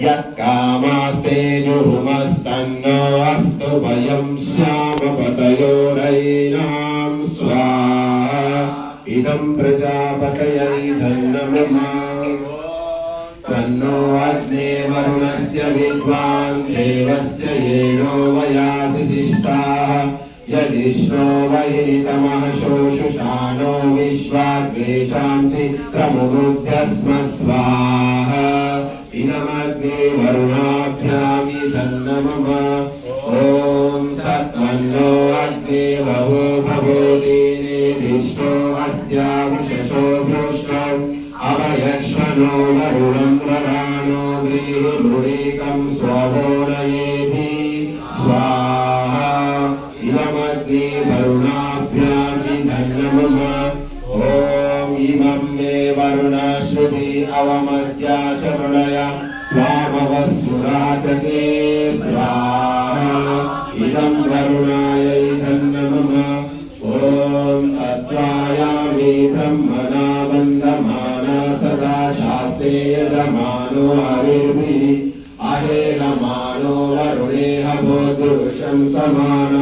यत्कामास्ते जुहुमस्तन्नो अस्तु वयं श्यामपतयोरयिनां स्वाहा। इदं प्रजापतयै तन्नो अग्ने वरुणस्य विद्वान् देवस्य येनो वयासि शिष्टाः यजिष्णो वैनितमः शोषुषाणो विश्वाद्वेषांसि प्रमुमुध्यस्म स्वाहा। इदमग्ने वरुणाभ्यामि तन्नमम ॐ सत्मन्नो अग्ने भवो भवोदीने विष्णो अस्याविशशो भृष्टम् अभयक्ष्मणो वरुणं प्रगानो गृहीमृणीकं स्वोदयेभि स्वाहा इममग्ने वरुणाभ्यामि धन्नमम ॐ इमं मे वरुणश्रुति अवमद्या च मृणय त्वामवसुराचके स्वाहा इदं वरुणायै धन्नमम ॐ तत्त्वायामि ब्रह्मणा वन्दमाना सदा शास्ते यजमानो हरिर्भिः अहेलमानो वरुणेह भोदृशं समानः